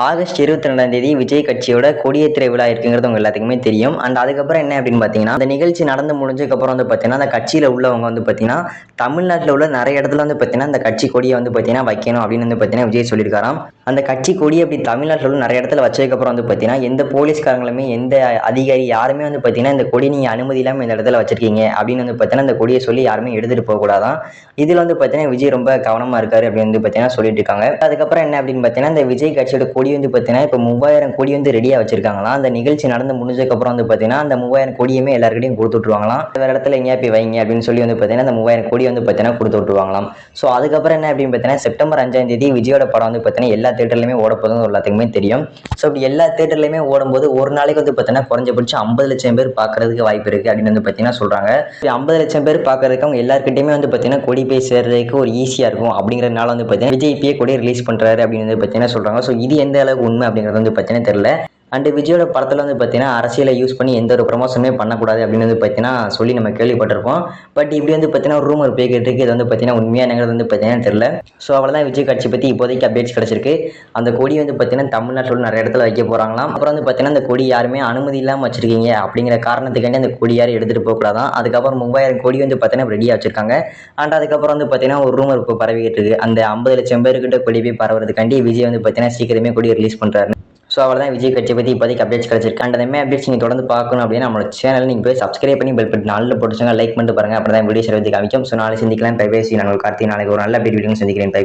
August இருபத்தி ரெண்டாம் தேதி விஜய் கட்சியோட கொடியேற்ற விழா இருக்குங்கிறது உங்க எல்லாத்துக்குமே தெரியும். அண்ட் அதுக்கப்புறம் என்ன அப்படின்னு பார்த்தீங்கன்னா அந்த நிகழ்ச்சி நடந்து முடிஞ்சதுக்கப்புறம் வந்து பார்த்தீங்கன்னா அந்த கட்சியில் உள்ளவங்க வந்து பார்த்தீங்கன்னா தமிழ்நாட்டில் உள்ள நிறைய இடத்துல வந்து பார்த்தீங்கன்னா அந்த கட்சி கொடியை வந்து பார்த்தீங்கன்னா வைக்கணும் அப்படின்னு வந்து பார்த்தீங்கன்னா விஜய் சொல்லியிருக்காராம். அந்த கட்சி கொடியை அப்படி தமிழ்நாட்டில் உள்ள நிறைய இடத்துல வச்சதுக்கப்புறம் வந்து பார்த்தீங்கன்னா எந்த போலீஸ்காரங்களுமே எந்த அதிகாரி யாருமே வந்து பார்த்தீங்கன்னா இந்த கொடி நீங்கள் அனுமதி இல்லாமல் இந்த இடத்துல வச்சிருக்கீங்க அப்படின்னு வந்து பார்த்தீங்கன்னா அந்த கொடியை சொல்லி யாருமே எடுத்துகிட்டு போகக்கூடாதான் இதில் வந்து பார்த்தீங்கன்னா விஜய் ரொம்ப கவனமாக இருக்காரு அப்படின்னு வந்து பார்த்தீங்கன்னா சொல்லிட்டு இருக்காங்க. அதுக்கப்புறம் என்ன அப்படின்னு பார்த்தீங்கன்னா இந்த விஜய் கட்சியோட கொடி வந்து பார்த்தீங்கன்னா இப்போ மூவாயிரம் கொடி வந்து ரெடியாக வச்சிருக்காங்களாம். அந்த நிகழ்ச்சி நடந்து முடிஞ்சதுக்கப்புறம் வந்து பார்த்தீங்கன்னா அந்த மூவாயிரம் கொடியுமே எல்லாருக்கிட்டையும் கொடுத்து விட்ருவாங்களாம் வேறு இடத்துல எங்கேயா போய் வைங்க அப்படின்னு சொல்லி வந்து பார்த்தீங்கன்னா அந்த மூவாயிரம் கொடி வந்து பார்த்தீங்கன்னா கொடுத்து விட்ருவாங்களாம் ஸோ அதுக்கப்புறம் என்ன அப்படின்னு பார்த்தீங்கன்னா செப்டம்பர் அஞ்சாம் தேதி விஜயோட படம் வந்து பார்த்தீங்கன்னா எல்லா தேட்டர்லையுமே ஓட போதும் எல்லாத்துக்குமே தெரியும். ஸோ அப்படி எல்லா தேட்டர்லையுமே ஓடும்போது ஒரு நாளைக்கு வந்து பார்த்தீங்கன்னா குறைஞ்சபட்சம் ஐம்பது லட்சம் பேர் பார்க்கறதுக்கு வாய்ப்பு இருக்குது அப்படின்னு வந்து பார்த்தீங்கன்னா சொல்கிறாங்க ஐம்பது லட்சம் பேர் பார்க்கறதுக்கு அவங்க எல்லாருக்கிட்டையுமே வந்து பார்த்தீங்கன்னா கொடி போய் சேர்றதுக்கு ஒரு ஈஸியாக இருக்கும் அப்படிங்கிறதுனால வந்து பார்த்தீங்கன்னா விஜய் இப்பயே கொடி ரிலீஸ் பண்ணுறாரு அப்படின்னு வந்து பார்த்தீங்கன்னா சொல்கிறாங்க ஸோ இது எந்த அளவுக்கு உண்மை அப்படிங்கிறது வந்து பிரச்சனை தெரியல. அண்டு விஜயோட படத்தில் வந்து பார்த்தீங்கன்னா அரசியலை யூஸ் பண்ணி எந்த ஒரு ப்ரமோஷனுமே பண்ணக்கூடாது அப்படின்னு வந்து பார்த்தீங்கன்னா சொல்லி நம்ம கேள்விப்பட்டிருப்போம். பட் இப்படி வந்து பார்த்தீங்கன்னா ஒரு ரூமர் போய்கிட்டு இருக்கு. இது வந்து பார்த்தீங்கன்னா உண்மையானங்கிறது வந்து பார்த்தீங்கன்னா தெரியல. ஸோ அவ்வளோதான் விஜய் கட்சி பற்றி இப்போதைக்கு அப்டேட்ஸ் கிடச்சிருக்கு. அந்த கொடி வந்து பார்த்தீங்கன்னா தமிழ்நாட்டில் நிறைய இடத்துல வைக்க போகிறாங்களாம் அப்புறம் வந்து பார்த்தீங்கன்னா அந்த கொடி யாருமே அனுமதி இல்லாமல் வச்சிருக்கீங்க அப்படிங்கிற காரணத்துக்காண்டி அந்த கொடி யாரும் எடுத்துகிட்டு போகக்கூடாதான் அதுக்கப்புறம் மூவாயிரம் கொடி வந்து பார்த்தீங்கன்னா ரெடியாக வச்சிருக்காங்க. அண்ட் அதுக்கப்புறம் வந்து பார்த்தீங்கன்னா ஒரு ரூமர் இப்போ பரவிக்கிட்டு இருக்கு. அந்த ஐம்பது லட்சம் பேருக்கிட்ட கொடி போய் பரவுறதுக்காண்டி விஜய் வந்து பார்த்தீங்கன்னா சீக்கிரமே கொடி ரிலீஸ் பண்ணுறாரு ஸோ அவ்வளோதான் விஜய் கட்சியை பற்றி இப்போதைக்கு அப்டேட்ஸ் கிடச்சிருக்கு. அண்ட் மாதிரி அப்டேட்ஸ் நீங்கள் தொடர்ந்து பார்க்கணும் அப்படின்னா நம்மளோட சேனல் நீங்கள் போய் சப்ஸ்கிரைப் பண்ணி பெல் பட்டன் நாளில் போட்டுச்சுங்க லைக் பண்ணிட்டு பாருங்க. அப்புறம் தான் வீடியோ சேர்த்து காமிக்கும். ஸோ நாளை சந்திக்கலாம். பை பேசி நான் கார்த்தி நாளைக்கு ஒரு நல்ல அப்டேட் வீடியோ சந்திக்கிறேன். பை